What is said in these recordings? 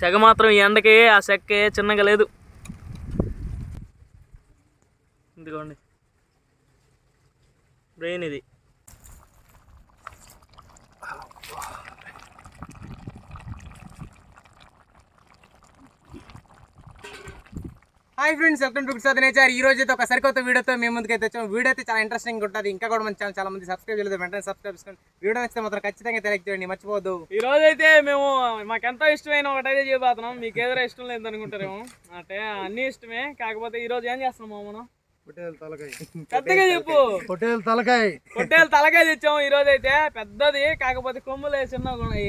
సెగ మాత్రం ఈ ఎండకి ఆ సెక్కే చిన్నగా లేదు. ఇదిగోండి. బ్రెయిన్ ఇది. Hi friends welcome to sir nature ఈ రోజు అయితే ఒక సరికొత్త వీడియోతో మేము ముందుకు అయితే వచ్చాము వీడియో అయితే చాలా ఇంట్రెస్టింగ్ ఉంటుంది. ఇంకా కూడా మన ఛానల్ చాలా మంది సబ్స్క్రైబ్ చేయలేదు. వెంటనే సబ్స్క్రైబ్ చేసుకోండి. వీడియో నచ్చితే మాత్రం ఖచ్చితంగా తెలియక చేయండి. మర్చిపోవద్దు. ఈ రోజు అయితే మేము మాకెంతో ఇష్టమైన ఒకటైతే చేయబోతున్నాం మీకు ఏదో ఇష్టం లేదనుకుంటారేమో. అంటే అన్ని ఇష్టమే. కాకపోతే ఈ రోజు ఏం చేస్తున్నాము మనం పెద్దగా చెప్పు. పొట్టేలు తలకాయ. పొట్టేలు తలకాయ తెచ్చాము ఈ రోజు అయితే పెద్దది కాకపోతే కొమ్ములు చిన్నగా ఉన్నాయి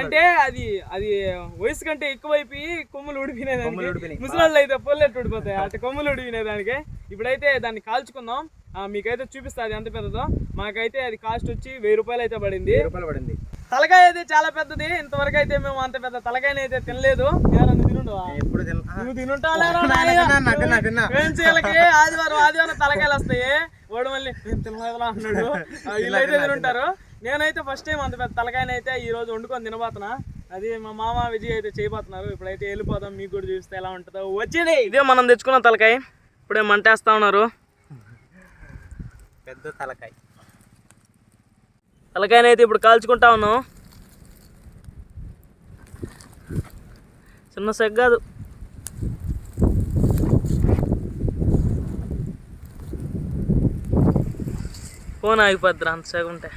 అంటే అది అది వయసు కంటే ఎక్కువైపోయి కొమ్ములు ఊడిపోయినాయి ఊడిపోయినాయి. ముసలాళ్ళు అయితే పొల్లెట్టు ఊడిపోతాయి. అటు కొమ్ములు ఊడిపోయినాయి దానికి. ఇప్పుడైతే దాన్ని కాల్చుకుందాం. ఆ, మీకైతే చూపిస్తా అది ఎంత పెద్దదో. మాకైతే అది కాస్ట్ వచ్చి వెయ్యి రూపాయలు అయితే పడింది. రూపాయలు పడింది. తలకాయ అయితే చాలా పెద్దది. ఇంతవరకు అయితే మేము అంత పెద్ద తలకాయని అయితే తినలేదు. నువ్వు ఆదివారం ఆదివారం తలకాయలు వస్తాయి. వాడు మళ్ళీ ఆ, వీళ్ళైతే తినుంటారు. నేనైతే ఫస్ట్ టైం అంత పెద్ద తలకాయని అయితే ఈ రోజు వండుకొని తినబోతున్నా. అది మా మామ విజయ్ అయితే చేయబోతున్నారు. ఇప్పుడైతే వెళ్ళిపోదాం. మీకు కూడా చూస్తే ఎలా ఉంటుందో. వచ్చేది. ఇదే మనం తెచ్చుకున్న తలకాయ. ఇప్పుడే మంటేస్తా ఉన్నారు. పెద్ద తలకాయ. తలకాయని అయితే ఇప్పుడు కాల్చుకుంటా ఉన్నాం. చిన్న సెగ్ కాదు. ఫోన్ ఆగిపోద్దిరా అంత సెగ ఉంటే.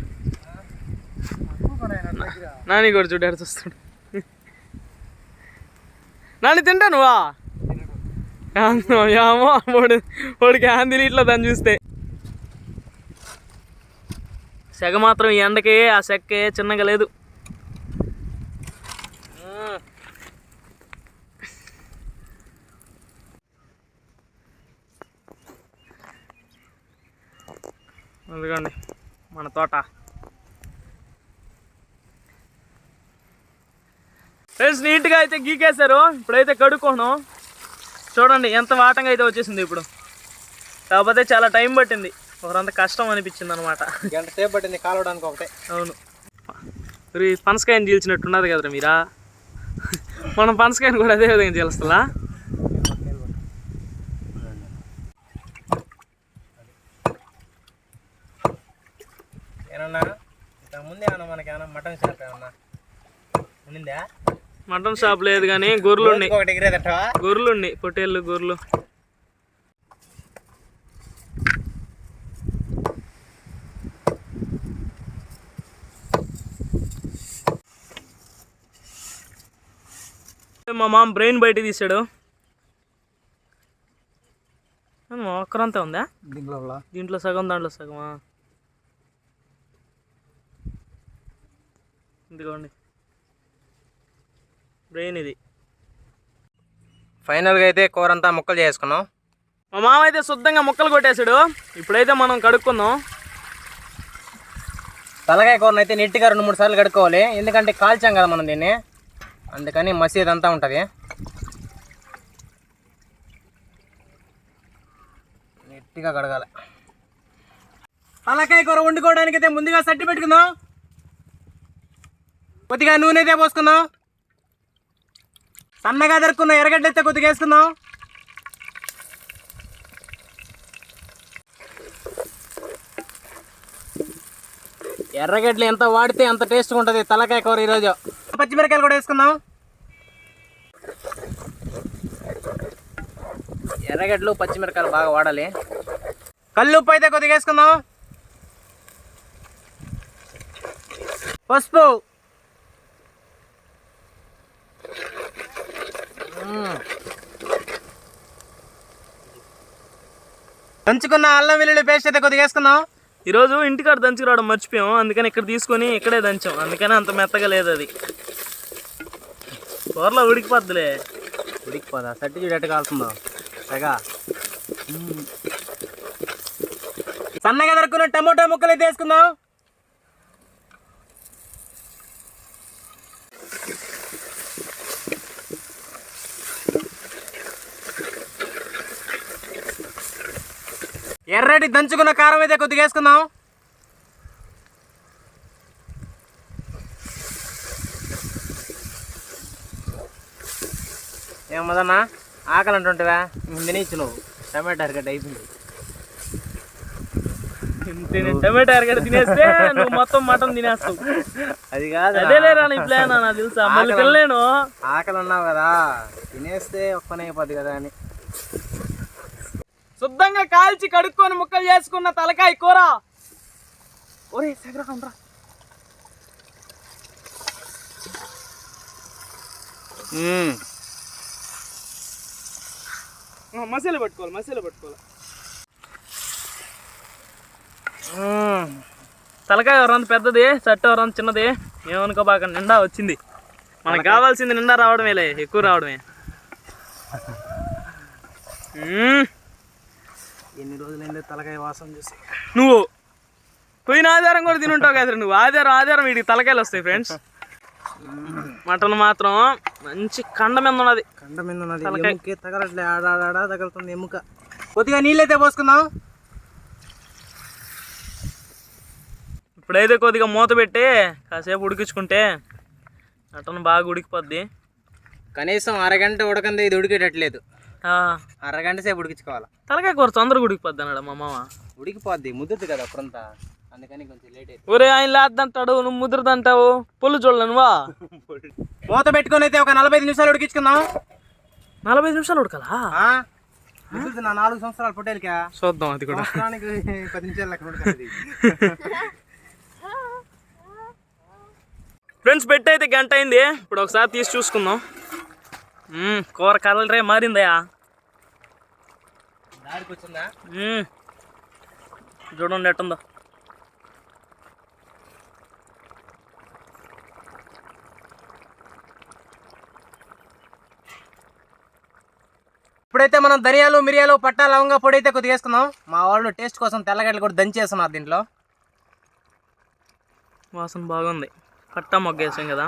నాని కూడా చూడాడు చూస్తాడు. నాని తింటా నువ్వా? ఏమో వాడు వాడికి ఇట్లా దాన్ని చూస్తే. సెగ మాత్రం ఈ ఎండకి ఆ సెక్కే చిన్నగా లేదు. అందుకండి మన తోట. ఫ్రెండ్స్ నీట్గా అయితే గీకేశారు. ఇప్పుడైతే కడుక్కోను. చూడండి ఎంత వాటంగా అయితే వచ్చేసింది ఇప్పుడు. కాకపోతే చాలా టైం పట్టింది. ఒకరంత కష్టం అనిపించింది అనమాట గంట సేపు పట్టింది కాలవడానికి ఒకటే. అవును. మరి పనసకాయని చీల్చినట్టున్నది కదరా మీరా? మనం పనసకాయని కూడా అదే విధంగా చీలుస్తుందా ఏమన్నా? ఇంతకుముందు మటన్ షాప్ ఏమన్నా ఉండిందా? మటన్ షాప్ లేదు కానీ గొర్రెలు ఉన్నాయి గొర్రెలు ఉన్నాయి పొట్టేళ్ళు గొర్రెలు. మా మామ బ్రెయిన్ బయట తీసాడు. ఒక్కరంతా ఉందా? దీంట్లో దీంట్లో సగం దాంట్లో సగమా? ఇదిగోండి. బ్రెయిన్ ఇది. ఫైనల్గా అయితే కూర అంతా ముక్కలు చేసుకున్నాం. మా మామ అయితే శుద్ధంగా ముక్కలు కొట్టేశాడు. ఇప్పుడైతే మనం కడుక్కుందాం. తలకాయ కూరను అయితే నీట్గా రెండు మూడు సార్లు కడుక్కోవాలి. ఎందుకంటే కాల్చాం కదా మనం దీన్ని. అందుకని మసీద్ అంతా ఉంటుంది. నీట్గా కడగాలి. తలకాయ కూర వండుకోవడానికి అయితే ముందుగా సట్టి పెట్టుకుందాం. కొద్దిగా నూనె అయితే పోసుకుందాం. సన్నగా దొరుకున్న ఎరగడ్డ అయితే కొద్దిగా వేసుకుందాం. ఎర్రగడ్డలు ఎంత వాడితే అంత టేస్ట్గా ఉంటుంది. తలకాయ కూర ఈరోజు. పచ్చిమిరకాయలు కూడా వేసుకుందాం. ఎర్రగడ్డలు పచ్చిమిరకాయలు బాగా వాడాలి. కల్లుప్పు అయితే కొద్దిగా వేసుకుందాం. పసుపు. దంచుకున్న అల్లం వెల్లుల్లి పేస్ట్ అయితే కొద్దిగా వేసుకుందాం. ఈరోజు ఇంటికాడ దంచుకురావడం మర్చిపోయాం. అందుకని ఇక్కడ తీసుకొని ఇక్కడే దంచాం. అందుకని అంత మెత్తగా లేదు అది. కూరలో ఉడికిపోద్దులే. ఉడికిపోదా? సట్టి చూడట్టు కాలుతుందో. తెగా సన్నగా దొరుకున్న టమోటా ముక్కలు అయితే ఎర్రటి దంచుకున్న కారం అయితే కొద్దిగా వేసుకుందాం. ఏం మదన్నా ఆకలి అంటుంటివా? తినేచ్చు నువ్వు టమాటా అరగడ్డ అయిపోయింది. టమాటా ఎరగడ తినేస్తే నువ్వు మొత్తం మటన్ తినేస్తావు. అది కాదు అదే లేరా నీ ప్లాన్ నాకు తెలుసా? మళ్ళీ తినలేను. ఆకలి ఉన్నావు కదా. తినేస్తే ఒక్కనే అయిపోద్ది కదా అని. శుద్ధంగా కాల్చి కడుక్కొని ముక్కలు చేసుకున్న తలకాయ కూర ఒరే మ్మ్. మసాలా పట్టుకోవాలి మసాలా పట్టుకోవాలి. తలకాయ ఎవరంత పెద్దది చట్ట ఎవరంత చిన్నది ఏమనుకో బాగా నిండా వచ్చింది మనకు కావాల్సింది నిండా రావడమేలే ఎక్కువ రావడమే. ఎన్ని రోజులైందో తలకాయ వాసన చూసి. నువ్వు పోయిన ఆధారం కూడా తినుంటావు కదా నువ్వు. ఆధారం ఆధారం వీడికి తలకాయలు వస్తాయి ఫ్రెండ్స్. మటన్ మాత్రం మంచి కండ మీద ఉన్నది. కండ మీద ఉన్నది. ఎముకే తగలట్లే. ఆడాడా తగులుతుంది ఎముక. కొద్దిగా నీళ్ళైతే పోసుకుందాం. ఇప్పుడైతే కొద్దిగా మూత పెట్టి కాసేపు ఉడికించుకుంటే మటన్ బాగా ఉడికిపోద్ది. కనీసం అరగంట ఉడకంది ఇది ఉడికేటట్లేదు. అరగంట సేపు ఉడికించుకోవాలి? తలకాయ కూర తొందరగా ఉడికిపోద్ది అన్నాడు మా మామ. ఉడికిపోద్ది ముద్దుద్ది కదా అప్పుడంతా. అందుకని కొంచెం లేట్ అయింది ఒరే ఆయన లేదంటాడు నువ్వు ముద్రదంటావు. పొల్లు చూడలే నువ్వా? మూత పెట్టుకొని అయితే ఒక నలభై ఐదు నిమిషాలు ఉడికించుకుందాం. నలభై ఐదు నిమిషాలు ఉడకలా? నా నాలుగు సంవత్సరాలు పొట్టేలికా? చూద్దాం అది కూడా. పది నిమిషాలు లెక్క ఫ్రెండ్స్ పెట్టి అయితే గంట అయింది. ఇప్పుడు ఒకసారి తీసి చూసుకుందాం. కూర కలరే మారిందయా దారికి వచ్చిందా. చూడండి ఎట్టుందో. ఇప్పుడైతే మనం ధనియాలు మిరియాలు పట్టా లవంగా పొడి అయితే కొద్దిగా వేసుకుందాం. మా వాళ్ళు టేస్ట్ కోసం తెల్లగడ్డలు కూడా దంచేస్తున్నారు దీంట్లో. వాసన బాగుంది. పట్టా మొగ్గేసాం కదా.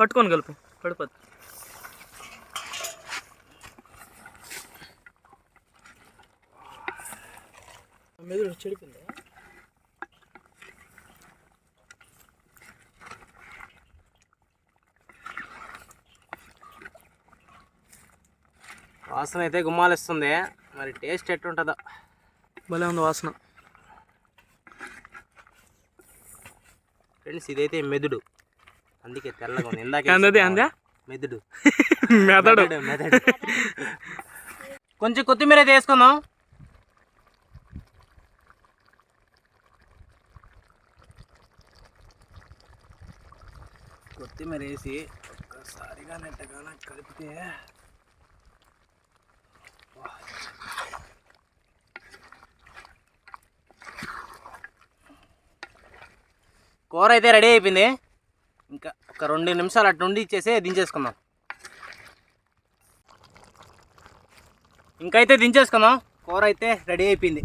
పట్టుకొని కలుపు పడిపోద్ది. మెదుడు చెడిపోయింది? వాసన అయితే గుమ్మాలిస్తుంది. మరి టేస్ట్ ఎట్టుంటుందో. భలే ఉంది వాసన. ఫ్రెండ్స్ ఇదైతే మెదుడు. అందుకే తెల్లగా ఉంది. ఇందాక మెదుడు. మెదడు మెదడు. కొంచెం కొత్తిమీర అయితే వేసుకుందాం. కొత్తిమీర వేసి ఒక్కసారిగా నెట్టగానే కలిపితే కూర అయితే రెడీ అయిపోయింది. ఇంకా ఒక రెండు నిమిషాలు అటు ఉండి ఇచ్చేసి దించేసుకుందాం. ఇంకైతే దించేసుకుందాం. కూర అయితే రెడీ అయిపోయింది.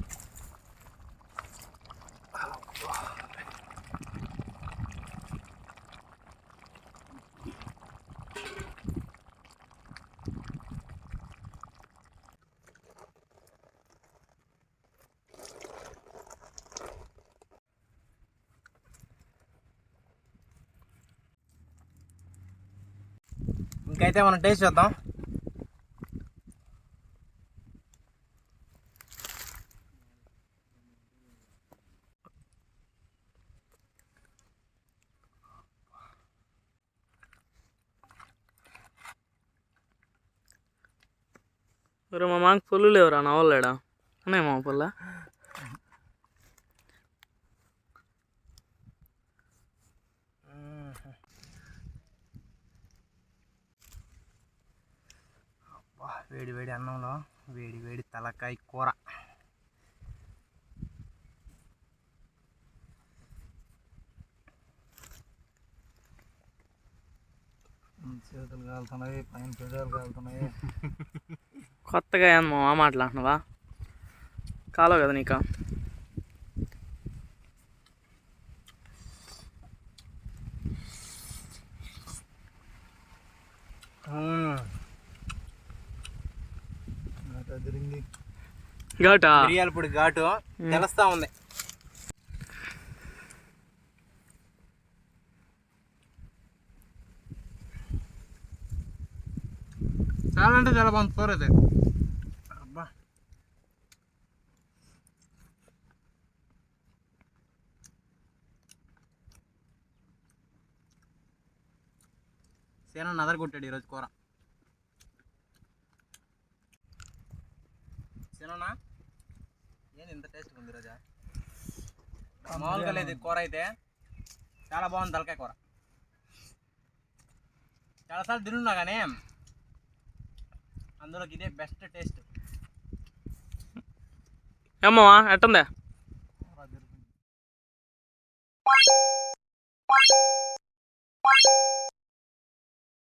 ఇంకైతే మనం టేస్ట్ చేద్దాం. ఒరే మా మాకు పొల్లు లేవురా నవ్వలేడా? ఉన్నాయి మా పుల్ల? వేడి వేడి అన్నంలో వేడి వేడి తలకాయ కూర. చేతులు కాలుతున్నాయి పైన పెదాలు కాలుతున్నాయి. కొత్తగా ఏం మా మాట్లాడుతున్నావా? కాలో కదా నీకా? మ్మ్. అదిరింది ఘాటా? మిరియాల పొడి ఘాటు. తెలుస్తా ఉంది. చాలా అంటే చాలా బాగుంది కూర అయితే. అబ్బా. సేన నదర కొట్టాడు ఈరోజు కూర. సేనన్నా ఏంది ఇంత టేస్ట్ ఉంది ఈరోజు మామూలుగా లేదు కూర అయితే. చాలా బాగుంది తలకాయ కూర. చాలాసార్లు తినున్నా కానీ అందులోకి ఇదే బెస్ట్ టేస్ట్ ఏమ్మా ఎట్టుందే?